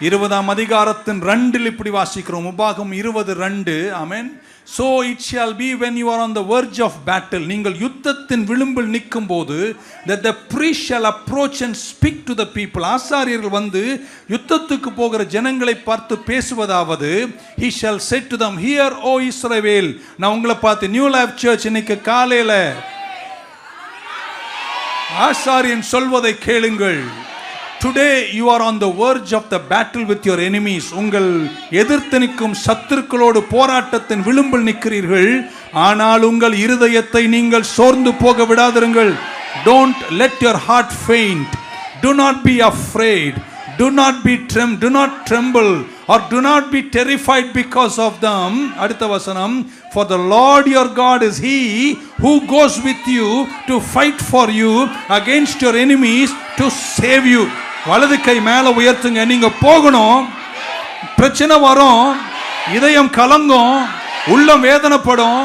இருபதாம் அதிகாரத்தின் ரெண்டில் இப்படி வாசிக்கிறோம். உபாகம் இருபது ரெண்டு. Amen so it shall be when you are on the verge of battle நீங்கள் யுத்தத்தின் விளிம்பில் நிற்கும் போது the the priest approach and speak to the people ஆசாரியர்கள் வந்து யுத்தத்துக்கு போகிற ஜனங்களை பார்த்து பேசுவதாவது he shall say to them hear O Israel நான் உங்களை பார்த்து நியூ லைஃப் சர்ச் இன்னைக்கு காலையில ஆசாரியன் சொல்வதை கேளுங்கள். Today you are on the verge of the battle with your enemies உங்கள் எதிர்த்து நிற்கும் சத்துருக்களோடு போராட்டத்தின் விளிம்பில் நிற்கிறீர்கள். ஆனால் உங்கள் இருதயத்தை நீங்கள் சோர்ந்து போக விடாதிருங்கள். Don't let your heart faint do not be afraid do not be trem do not tremble or do not be terrified because of them அடுத்த வசனம். For the Lord your God is he who goes with you to fight for you against your enemies to save you வலது கை மேல உயர்த்துங்க. நீங்க போகணும். பிரச்சனை வரும். இதயம் கலங்கும். உள்ளம் வேதனைப்படும்.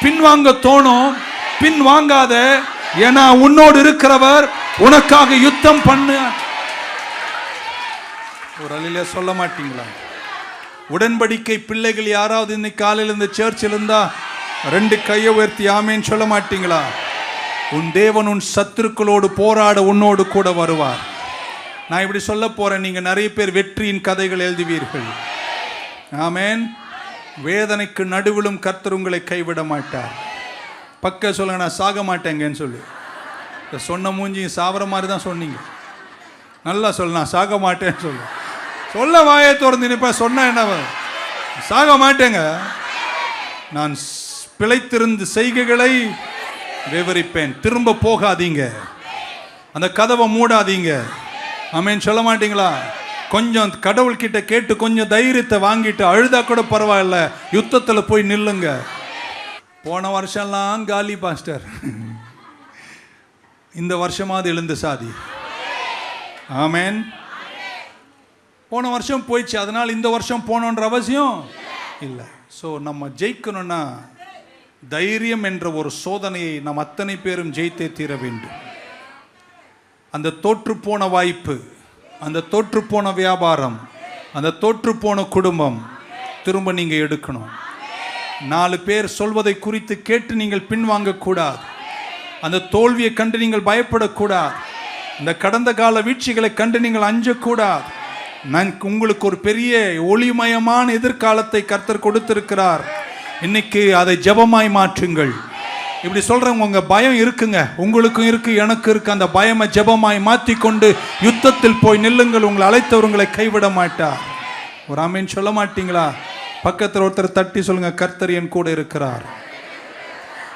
பின்வாங்க தோணும். பின் வாங்காத ஏன்னா உன்னோடு இருக்கிறவர் உனக்காக யுத்தம் பண்ணு. ஒரு அலையில சொல்ல மாட்டீங்களா? உடன்படிக்கை பிள்ளைகள் யாராவது இன்னைக்கு காலையில் இந்த சர்ச்சில் இருந்தா ரெண்டு கையை உயர்த்தி ஆமேன்னு சொல்ல மாட்டீங்களா? உன் தேவன் உன் சத்துருக்களோடு போராட உன்னோடு கூட வருவார். நான் இப்படி சொல்ல போறேன். நீங்க நிறைய பேர் வெற்றியின் கதைகள் எழுதுவீர்கள். ஆமேன். வேதனைக்கு நடுவிலும் கர்த்தர் உங்களை கைவிட மாட்டார். பக்க சொல்லுங்க நான் சாக மாட்டேங்கன்னு சொல்லு. சொன்ன மூஞ்சியும் சாவர மாதிரி தான் சொன்னீங்க. நல்லா சொல்ல நான் சாக மாட்டேன்னு சொல்லு. சொல்ல வாயை திறந்து நினைப்ப சொன்ன என்ன சாக மாட்டேங்க. நான் ஸ்- பிழைத்திருந்து செய்கைகளை விவரிப்பேன். திரும்ப போகாதீங்க. அந்த கதவை மூடாதீங்க. ஆமென் சொல்ல மாட்டீங்களா? கொஞ்சம் கடவுள்கிட்ட கேட்டு கொஞ்சம் தைரியத்தை வாங்கிட்டு அழுதா கூட பரவாயில்ல. யுத்தத்தில் போய் நில்லுங்க. போன வருஷம்லாம் காலி பாஸ்டர். இந்த வருஷமாவது எழுந்து சாதி. ஆமேன். போன வருஷம் போயிடுச்சு அதனால் இந்த வருஷம் போகணுன்ற அவசியம் இல்லை. ஸோ நம்ம ஜெயிக்கணும்னா தைரியம் என்ற ஒரு சோதனையை நம் அத்தனை பேரும் ஜெயித்தே தீர வேண்டும். அந்த தோற்று போன வாய்ப்பு அந்த தோற்று போன வியாபாரம் அந்த தோற்று போன குடும்பம் திரும்ப நீங்கள் எடுக்கணும். நாலு பேர் சொல்வதை குறித்து கேட்டு நீங்கள் பின்வாங்கக்கூடாது. அந்த தோல்வியை கண்டு நீங்கள் பயப்படக்கூடாது. இந்த கடந்த கால வீழ்ச்சிகளை கண்டு நீங்கள் அஞ்சக்கூடாது. நான் உங்களுக்கு ஒரு பெரிய ஒளிமயமான எதிர்காலத்தை கர்த்தர் கொடுத்திருக்கிறார். இன்னைக்கு அதை ஜெபமாய் மாற்றுங்கள். இப்படி சொல்றவங்க உங்க பயம் இருக்குங்க. உங்களுக்கும் இருக்கு எனக்கு இருக்கு. அந்த பயமை ஜெபமாய் மாற்றி கொண்டு யுத்தத்தில் போய் நில்லுங்கள். உங்களை அழைத்தவர் உங்களை கைவிட மாட்டார். ஒரு அமீன் சொல்ல மாட்டீங்களா? பக்கத்தில் ஒருத்தர் தட்டி சொல்லுங்க கர்த்தர் என் கூட இருக்கிறார்.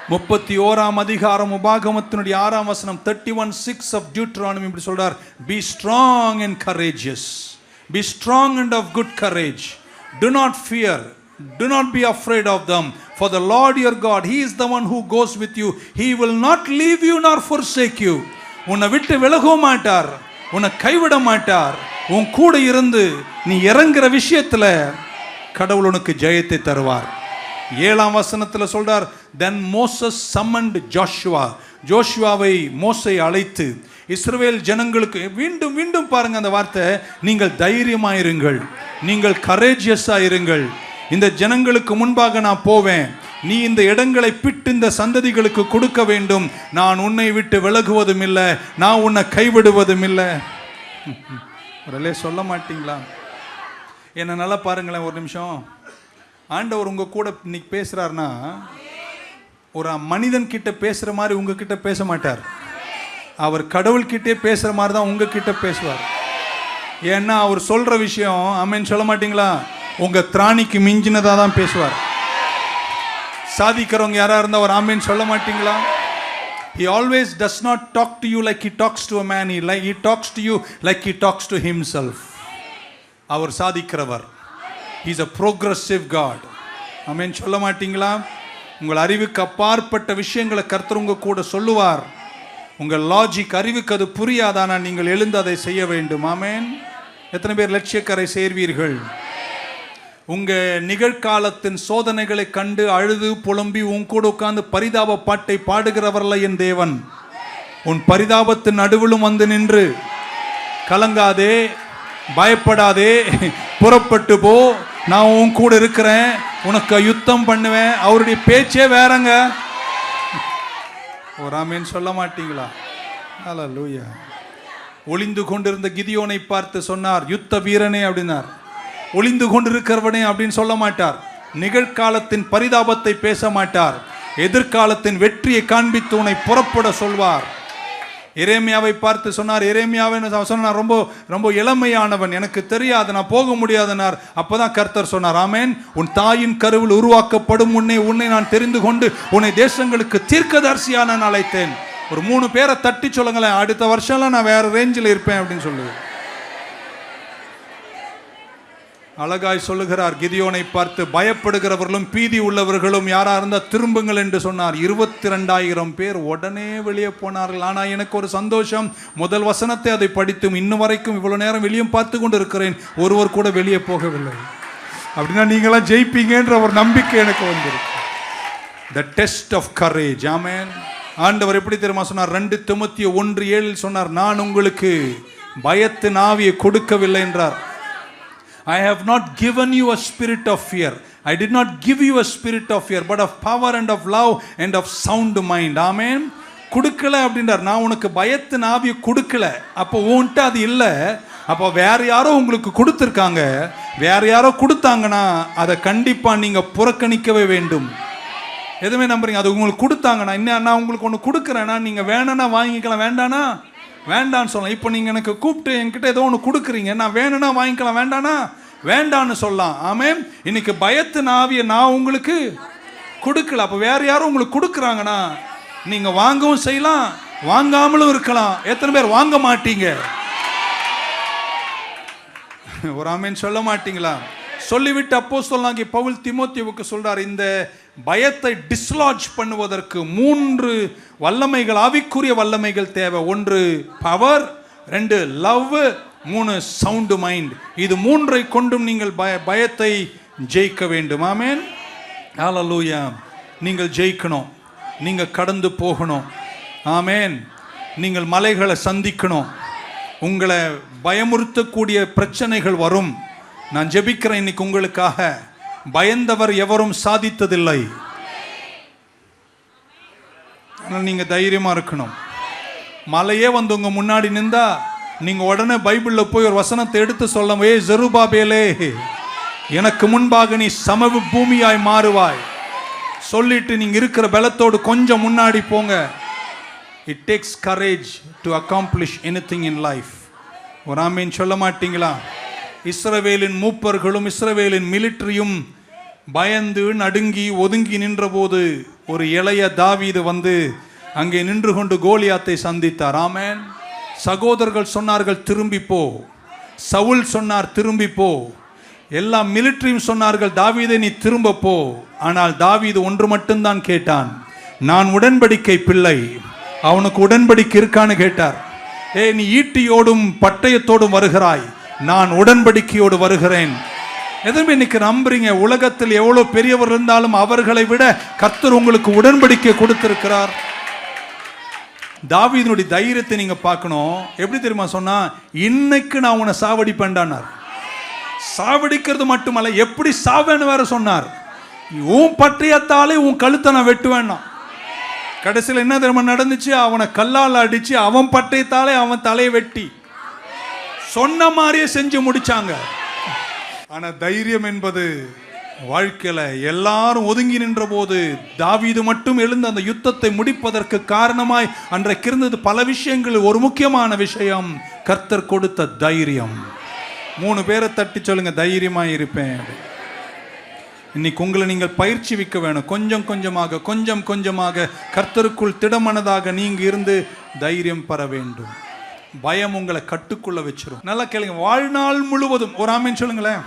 முப்பத்தி ஓராம் அதிகாரம் உபாகமத்தினுடைய ஆறாம் வசனம் thirty one six of Deuteronomy இப்படி சொல்றார். Be strong and courageous be strong and of good courage do not fear do not be afraid of them for the Lord your God he is the one who goes with you he will not leave you nor forsake you உன்னை விட்டு விலக மாட்டார். உன்னை கைவிட மாட்டார். உன் கூட இருந்து நீ இறங்குற விஷயத்துல கடவுள் உனக்கு ஜெயத்தை தருவார். ஏழாம் வசனத்தில் சொல்றார் தென் மோசஸ் சம்மண்ட் ஜோஷுவா ஜோஷுவாவை மோசை அழைத்து இஸ்ரேல் ஜனங்களுக்கு மீண்டும் மீண்டும் பாருங்க அந்த வார்த்தை நீங்கள் தைரியமாயிருங்கள். நீங்கள் கரேஜியஸாக இருங்கள். இந்த ஜனங்களுக்கு முன்பாக நான் போவேன். நீ இந்த இடங்களை பிட்டு இந்த சந்ததிகளுக்கு கொடுக்க வேண்டும். நான் உன்னை விட்டு விலகுவதும் இல்லை நான் உன்னை கைவிடுவதும் இல்லை சொல்ல மாட்டீங்களா? என்ன நல்லா பாருங்களேன் ஒரு நிமிஷம். ஆண்டவர் உங்க கூட இன்னைக்கு பேசுகிறாருன்னா ஒரு மனிதன் கிட்ட பேசுற மாதிரி உங்ககிட்ட பேச மாட்டார். அவர் கடவுள்கிட்டே பேசுற மாதிரி தான் உங்ககிட்ட பேசுவார். ஏன்னா அவர் சொல்ற விஷயம் அமைன்னு சொல்ல மாட்டீங்களா? உங்க திராணிக்கு மிஞ்சினதா தான் பேசுவார். சாதிக்கிறவங்க யாரா இருந்தா ஒரு ஆமேன் சொல்ல மாட்டீங்களா? He always does not talk to you like he talks to man he like he talks to you like he talks to himself அவர் சாதிக்கிறவர். இஸ் அ ப்ரோக்ரஸிவ் காட் ஆமேன்னு சொல்ல மாட்டீங்களா? உங்கள் அறிவுக்கு அப்பாற்பட்ட விஷயங்களை கர்த்தர் உங்கள் கூட சொல்லுவார். உங்கள் லாஜிக் அறிவுக்கு அது புரியாதானா நீங்கள் எழுந்து அதை செய்ய வேண்டும். ஆமேன். எத்தனை பேர் லட்சியக்கரை சேர்வீர்கள்? உங்கள் நிகழ்காலத்தின் சோதனைகளை கண்டு அழுது புலம்பி உன் கூட உட்கார்ந்து பரிதாப பாட்டை பாடுகிறவர்ல என் தேவன். உன் பரிதாபத்தின் நடுவிலும் வந்து நின்று கலங்காதே பயப்படாதே புறப்பட்டு போ நான் உன் கூட இருக்கிறேன் உனக்கு யுத்தம் பண்ணுவேன் அவருடைய பேச்சே வேறங்க. ஒரு சொல்ல மாட்டீங்களா? அல்லேலூயா ஒளிந்து கொண்டிருந்த கிதியோனை பார்த்து சொன்னார் யுத்த வீரனே அப்படின்னார். ஒளிந்து கொண்டிருக்கிறவனே அப்படின்னு சொல்ல மாட்டார். நிகழ்காலத்தின் பரிதாபத்தை பேச மாட்டார். எதிர்காலத்தின் வெற்றியை காண்பித்து உன்னை புறப்பட சொல்வார். எரேமியாவை பார்த்து சொன்னார் எரேமியாவை சொன்னார் ரொம்ப ரொம்ப இளமையானவன். எனக்கு தெரியாது நான் போக முடியாதனார். அப்போதான் கர்த்தர் சொன்னார் ஆமேன். உன் தாயின் கருவில் உருவாக்கப்படும் உன்னை உன்னை நான் தெரிந்து கொண்டு உன்னை தேசங்களுக்கு தீர்க்கதரிசியா நான் அழைத்தேன். ஒரு மூணு பேரை தட்டி சொல்லுங்களேன் அடுத்த வருஷம்லாம் நான் வேற ரேஞ்சில் இருப்பேன் அப்படின்னு சொல்லுவேன் அழகாய் சொல்லுகிறார் கிதியோனை பார்த்து பயப்படுகிறவர்களும் பீதி உள்ளவர்களும் யாரா இருந்தால் திரும்புங்கள் என்று சொன்னார். இருபத்தி ரெண்டாயிரம் பேர் உடனே வெளியே போனார்கள். ஆனால் எனக்கு ஒரு சந்தோஷம். முதல் வசனத்தை அதை படித்தும் இன்னும் வரைக்கும் இவ்வளோ நேரம் வெளியும் பார்த்து கொண்டு இருக்கிறேன் ஒருவர் கூட வெளியே போகவில்லை. அப்படின்னா நீங்களாம் ஜெயிப்பீங்கன்ற ஒரு நம்பிக்கை எனக்கு வந்திருக்கு. The test of courage amen ஆண்டவர் எப்படி தெரியுமா சொன்னார்? ரெண்டு தொண்ணூத்தி ஒன்று ஏழில் சொன்னார் நான் உங்களுக்கு பயத்தின் ஆவியை கொடுக்கவில்லை என்றார். I have not given you a spirit of fear I did not give you a spirit of fear but of power and of love and of sound mind amen கொடுக்கல அப்படின்றார். நான் உனக்கு பயத்தின் ஆவியை கொடுக்கல. அப்போ உன்ட்டு அது இல்லை. அப்போ வேற யாரோ உங்களுக்கு கொடுத்துருக்காங்க. வேற யாரோ கொடுத்தாங்கன்னா அதை கண்டிப்பாக நீங்கள் புறக்கணிக்கவே வேண்டும். எதுவுமே நம்புறீங்க? அது உங்களுக்கு கொடுத்தாங்கன்னா இன்னும் நான் உங்களுக்கு ஒன்று கொடுக்குறேன்னா நீங்கள் வேணும்னா வாங்கிக்கலாம். வேண்டானா வேண்டான்னு சொல்லலாம். இப்போ நீங்கள் எனக்கு கூப்பிட்டு என்கிட்ட ஏதோ ஒன்று கொடுக்குறீங்க. நான் வேணும்னா வாங்கிக்கலாம். வேண்டானா வேண்டான்னு சொல்லலாம். ஆமே இன்னைக்கு பயத்து நாவிய நான் உங்களுக்கு கொடுக்கல. அப்போ வேற யாரும் உங்களுக்கு கொடுக்குறாங்கன்னா நீங்கள் வாங்கவும் செய்யலாம் வாங்காமலும் இருக்கலாம். எத்தனை பேர் வாங்க மாட்டீங்க? ஒரு ஆமேன் சொல்ல மாட்டீங்களா? சொல்லிவிட்டு அப்போ சொல்லாங்க பவுல் திமோத்தியுவுக்கு சொல்றார் இந்த பயத்தை டிஸ்லாஜ் பண்ணுவதற்கு மூன்று வல்லமைகள் ஆவிக்குரிய வல்லமைகள் தேவை. ஒன்று பவர் ரெண்டு லவ் மூணு சவுண்டு மைண்ட் இது மூன்றை கொண்டும் நீங்கள் பய பயத்தை ஜெயிக்க வேண்டும். ஆமேன். ஆலலூயா நீங்கள் ஜெயிக்கணும். நீங்கள் கடந்து போகணும். ஆமேன். நீங்கள் மலைகளை சந்திக்கணும். உங்களை பயமுறுத்தக்கூடிய பிரச்சனைகள் வரும். நான் ஜெபிக்கிறேன் இன்னைக்கு உங்களுக்காக. பயந்தவர் எவரும் சாதித்ததில்லை. ஆனால் நீங்க தைரியமா இருக்கணும். மலையே வந்து உங்க முன்னாடி நின்றா நீங்க உடனே பைபிள்ல போய் ஒரு வசனத்தை எடுத்து சொல்ல ஜெருபாபேலே எனக்கு முன்பாக நீ சமவு பூமியாய் மாறுவாய். சொல்லிட்டு நீங்க இருக்கிற பலத்தோடு கொஞ்சம் முன்னாடி போங்க. It takes courage to accomplish anything in life ஒரு ஆமீன் சொல்ல மாட்டீங்களா? இஸ்ரவேலின் மூப்பர்களும் இஸ்ரவேலின் மிலிட்ரியும் பயந்து நடுங்கி ஒதுங்கி நின்றபோது ஒரு இளைய தாவீது வந்து அங்கே நின்று கொண்டு கோலியாத்தை சந்தித்தார். ஆமேன். சகோதரர்கள் சொன்னார்கள் திரும்பி போ. சவுல் சொன்னார் திரும்பி போ. எல்லா மிலிட்டரியும் சொன்னார்கள் தாவீதை நீ திரும்ப போ. ஆனால் தாவீது ஒன்று மட்டும்தான் கேட்டான் நான் உடன்படிக்கை பிள்ளை. அவனுக்கு உடன்படிக்கை இருக்கான்னு கேட்டார். ஏ நீ ஈட்டியோடும் பட்டயத்தோடும் வருகிறாய். நான் உடன்படிக்கையோடு வருகிறேன். எதுவுமே இன்னைக்கு நம்புறீங்க? உலகத்தில் எவ்வளோ பெரியவர் இருந்தாலும் அவர்களை விட கர்த்தர் உங்களுக்கு உடன்படிக்கை கொடுத்திருக்கிறார். தாவீதினுடைய தைரியத்தை நீங்க பார்க்கணும். எப்படி தெரியுமா சொன்னா இன்னைக்கு நான் உன்னை சாவடிப்பேன்டானார். சாவடிக்கிறது மட்டுமல்ல எப்படி சாவேன்னு வேற சொன்னார். உன் பட்டயத்தாலே உன் கழுத்தை நான் வெட்டுவேன்னா கடைசியில் என்ன தெரியுமா நடந்துச்சு? அவனை கல்லால் அடிச்சு அவன் பட்டயத்தாலே அவன் தலையை வெட்டி. சொன்ன மாதிரியே செஞ்சு முடிச்சாங்க. ஆனா தைரியம் என்பது வாழ்க்கையில எல்லாரும் ஒதுங்கி நின்ற போது தாவீது மட்டும் எழுந்து அந்த யுத்தத்தை முடிப்பதற்கு காரணமாய் அன்றைக்கு இருந்தது பல விஷயங்கள். ஒரு முக்கியமான விஷயம் கர்த்தர் கொடுத்த தைரியம். மூணு பேரை தட்டி சொல்லுங்க தைரியமா இருப்பேன். இன்னைக்கு உங்களை நீங்கள் பயிற்சி விக்க வேணும். கொஞ்சம் கொஞ்சமாக கொஞ்சம் கொஞ்சமாக கர்த்தருக்குள் திடமனதாக நீங்க இருந்து தைரியம் பெற வேண்டும். பயம் உங்களை கட்டுக்குள்ள வச்சிரும். நல்லா கேளுங்க வாழ்நாள் முழுவதும் ஒரு ஆமீன் சொல்லுங்களேன்.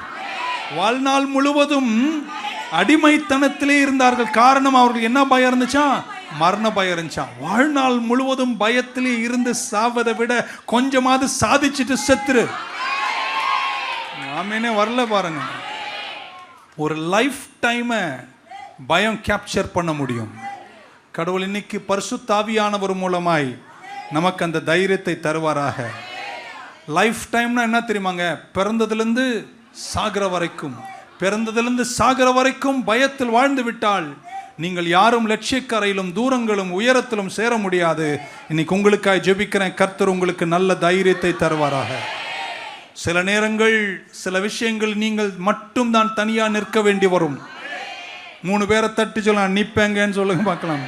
வாழ்நாள் முழுவதும் அடிமைத்தனத்திலே இருந்தார்கள். காரணம் அவர்களுக்கு என்ன பயம் இருந்துச்சா? மரண பயம் இருந்துச்சா? வாழ்நாள் முழுவதும் பயத்திலே இருந்து சாவதை விட கொஞ்சமாவது சாதிச்சுட்டு செத்துரு. ஆமீனே வரல பாருங்க. ஒரு லைஃப் டைமை பயம் கேப்சர் பண்ண முடியும். கடவுள் இன்னைக்கு பரிசுத்தாவியானவர் மூலமாய் நமக்கு அந்த தைரியத்தை தருவாராக. லைஃப் டைம்னா என்ன தெரியுமாங்க? பிறந்ததுலேருந்து சாகிற வரைக்கும். பிறந்ததுலேருந்து சாகிற வரைக்கும் பயத்தில் வாழ்ந்து விட்டால் நீங்கள் யாரும் லட்சியக்கரையிலும் தூரங்களும் உயரத்திலும் சேர முடியாது. இன்னைக்கு உங்களுக்காய் ஜெபிக்கிறேன் கர்த்தர் உங்களுக்கு நல்ல தைரியத்தை தருவாராக. சில நேரங்கள் சில விஷயங்கள் நீங்கள் மட்டும் தான் தனியாக நிற்க வேண்டி வரும். மூணு பேரை தட்டி சொல்லலாம் நிற்பேங்கன்னு சொல்லுங்க பார்க்கலாம்.